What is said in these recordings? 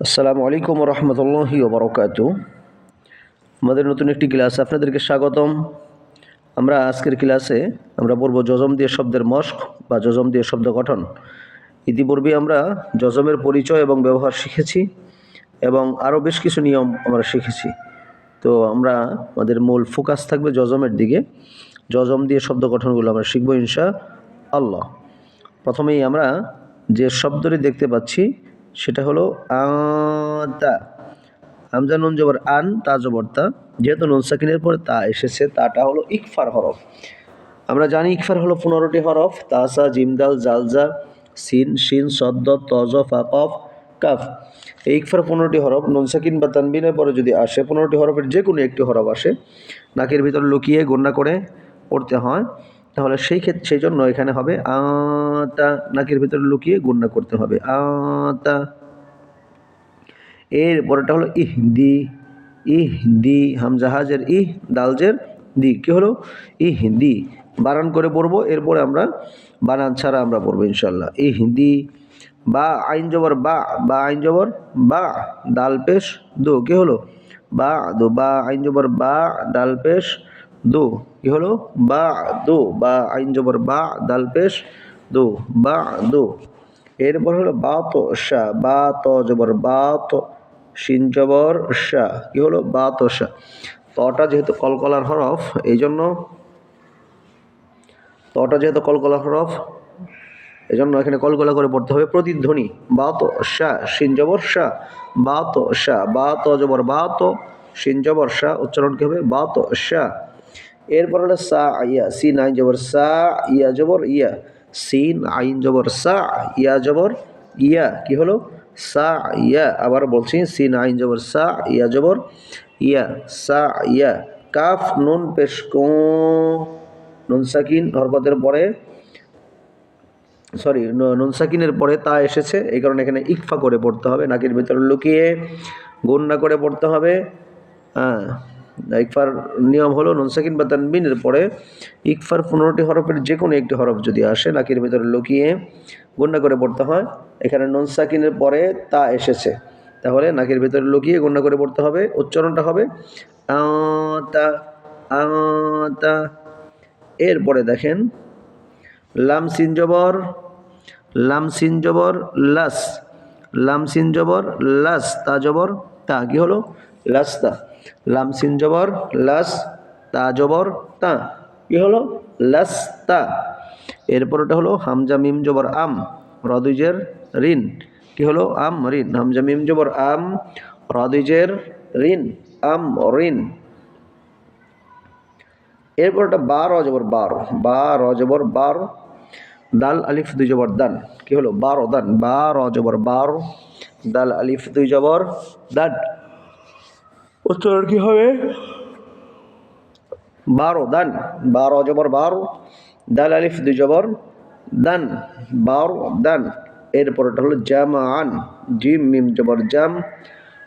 আসসালামু আলাইকুম রহমতুল্লাহি ওবরকাত। আমাদের নতুন একটি ক্লাস আপনাদেরকে স্বাগতম। আমরা আজকের ক্লাসে আমরা পড়ব যজম দিয়ে শব্দের মস্ক বা যজম দিয়ে শব্দ গঠন। ইতিপূর্বে আমরা যজমের পরিচয় এবং ব্যবহার শিখেছি এবং আরও বেশ কিছু নিয়ম আমরা শিখেছি। তো আমরা আমাদের মূল ফোকাস থাকবে যজমের দিকে। যজম দিয়ে শব্দ গঠনগুলো আমরা শিখব ইনশা আল্লাহ প্রথমেই আমরা যে শব্দটি দেখতে পাচ্ছি সেটা হলো আতা হামজা নুন জবর আন, তা জবর তা। যেহেতু নুন সাকিনের পরে তা এসেছে, তাটা হলো ইকফার হরফ। আমরা জানি ইকফার হলো পনেরোটি হরফ তাসা জিমদাল জালজা সিন, শিন সদ্দ তজ ফাকফ কাফ এই ইকফার পনেরোটি হরফ, নুন সাকিন বা তানবিনের পরে যদি আসে, পনেরোটি হরফের যে কোনো একটি হরফ আসে, নাকের ভিতর লুকিয়ে গণ্যা করে পড়তে হয়, তাহলে সেই ক্ষেত্রে সেই জন্য এখানে হবে আতা নাকের ভিতরে লুকিয়ে গুণনা করতে হবে আতা এর পরেটা হলো ইহ, দি। ইহ, দি হামজাহাজের ইহ, দালজের দি। কি হলো? ইহ, দি। বানান করে পড়ব, এরপরে আমরা বানান ছাড়া আমরা পড়ব ইনশাল্লাহ ইহ, দি। বা, আইন জবর, বা বা, আইন জবর, বা দাল পেশ দো। কি হলো? বা, দো। বা, আইন জবর, বা ডাল পেশ দো। কি হলো? বা, দো। বা, আইন জবর, বা দাল পেশ দো। বা, দো। এরপর হলো বা তো শা বা ত জবর বা তো শিন জবর শা, কি হলো? বা তো শা। তটা যেহেতু কলকলার হরফ এই জন্য তটা যেহেতু কলকলার হরফ এই জন্য এখানে কলকলা করে পড়তে হবে প্রতিধ্বনি। বা তো শা, শিন জবর শা বা তো শা বা তো জবর বা তো শিন জবর শা, উচ্চারণ কি হবে? বা তো শা। এরপর হলো সা ইয়া, সি আইন জবর, সা ইয়া জবর ইয়া। সিন, আইন জবর, সা, ইয়া জবর, ইয়া। কি হলো? সা, ইয়া। আবার বলছি, সিন, আইন জবর, সা, ইয়া জবর, ইয়া। সা, ইয়া। কাফ, নুন, পেশ নুন, সাকিন হরকতের পরে, সরি নুন, সাকিনের পরে তা এসেছে। এই কারণে এখানে ইকফা করে পড়তে হবে। নাকের ভিতরে লুকিয়ে গুন্না করে পড়তে হবে। হ্যাঁ ইকফার নিয়ম হলো নুন সাকিন বা তানবিনের পরে ইকফার পনেরোটি হরফের যে কোনো একটি হরফ যদি আসে, নাকের ভিতরে লুকিয়ে গুন্না করে পড়তে হয়। এখানে নুন সাকিনের পরে তা এসেছে। তাহলে নাকের ভিতরে লুকিয়ে গুন্না করে পড়তে হবে। উচ্চারণটা হবে আতা আতা এরপরে দেখেন, লাম সিন জবর, লাম সিন জবর, লাস। লাম সিন জবর, লাস, তা জবর, তা কি হলো? লাস্তা লাম সিন জবর, লাস, তা জবর, তা। কি হলো? লাস্তা এরপর ওটা হলো হামজা মিম জবর আম রদুজের ঋণ। কি হলো? আম রিন হামজা মিম জবর আম রদুজের ঋণ। আম রিন এরপর একটা বার অজবর বার। বার অজবর বার। দাল, আলিফ, দুই জবর দান। কি হলো? বারো দান। বার অজবর বার। দাল, আলিফ, দুই জবর দান। উচ্চারণ কি হবে? বারো, দান। বারো অজবর বারো, দাল, আলিফ দুই জবর, দান। বারো, দান। এরপরটা হলো জাম আন জিম, মিম, জবর, জাম।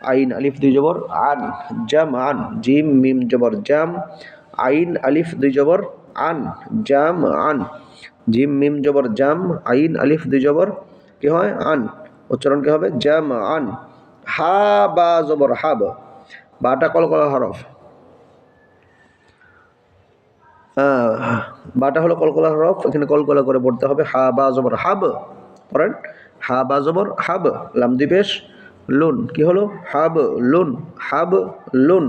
আইন, আলিফ দুই জবর, আন। জাম আন জিম, মিম, জবর, জাম। আইন, আলিফ দুই জবর, আন। জাম আন জিম, মিম, জবর, জাম। আইন, আলিফ দুই জবর, কি হয়? আন। উচ্চারণ কি হবে? জাম আন হা বা জবর হাব। বাটা কলকলা হরফ। বাটা হলো কলকলা হরফ, এখানে কলকলা করে পড়তে হবে হা, বা, জবর, হাব। পড়েন, হা, বা, জবর, হাব, লাম দিবেশ লুন, কি হলো? হাব, লুন হাব, লুন।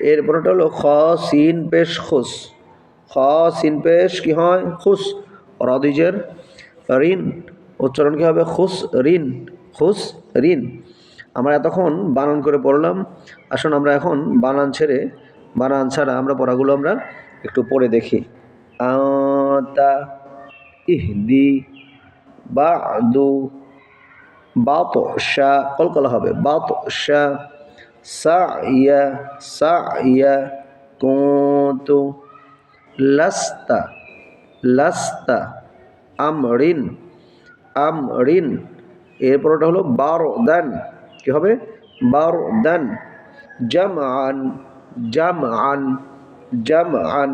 এরপরটা হলো খ, সিন, পেশ, খুস। খ, সিন, পেশ, কি হয়? খুস। রদিজের ঋণ। উচ্চারণ কী হবে? খুস, ঋণ। খুস, ঋণ। আমরা এতক্ষণ বানান করে পড়লাম। আসুন আমরা এখন বানান ছেড়ে, বানান ছাড়া আমরা পড়াগুলো আমরা একটু পড়ে দেখি। আতা ইহদি বা দু বাত শা কলকলা হবে বাত শা সা ইয়া সা ইয়া কুতু লাস্তা লাস্তা আমরিন আমরিন। এরপরটা হলো বারো দান কি হবে? বার দান জাম আন জাম আন জাম আন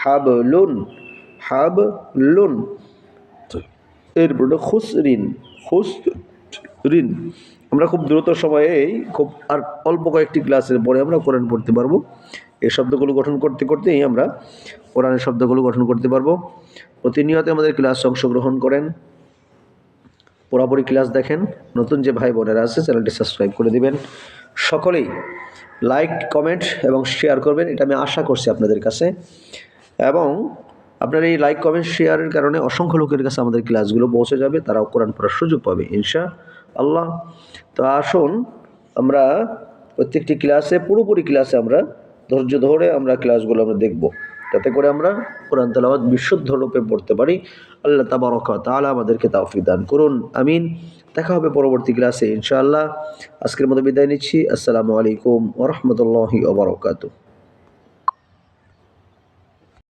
হাবলুন হাবলুন এরপর খুসরিন। ঋণ আমরা খুব দ্রুত সময়েই খুব আর অল্প কয়েকটি ক্লাসের পরে আমরা কোরআন পড়তে পারব। এই শব্দগুলো গঠন করতে করতেই আমরা কোরআনের শব্দগুলো গঠন করতে পারব। প্রতিনিয়ত আমাদের ক্লাস অংশগ্রহণ করেন। পুরোপুরি ক্লাস দেখেন। নতুন যে ভাই বোনেরা আছে চ্যানেলটি সাবস্ক্রাইব করে দিবেন। সকলেই লাইক কমেন্ট এবং শেয়ার করবেন, এটা আমি আশা করছি আপনাদের কাছে। এবং আপনার এই লাইক কমেন্ট শেয়ারের কারণে অসংখ্য লোকের কাছে আমাদের ক্লাসগুলো পৌঁছে যাবে, তারাও কোরআন পড়ার সুযোগ পাবে ইনশা আল্লাহ তো আসুন, আমরা প্রত্যেকটি ক্লাসে পুরোপুরি ক্লাসে আমরা ধৈর্য ধরে আমরা ক্লাসগুলো আমরা দেখব। যাতে করে আমরা কোরআন তালাবাদ বিশুদ্ধ রূপে পড়তে পারি। আল্লাহ তাবারক তাআলা আমাদেরকে তাওফিক দান করুন। আমিন। দেখা হবে পরবর্তী ক্লাসে ইনশাআল্লাহ। আজকের মতো বিদায় নিচ্ছি। আসসালামু আলাইকুম ওরহমতুল্লাহি ওবরাকাতুহ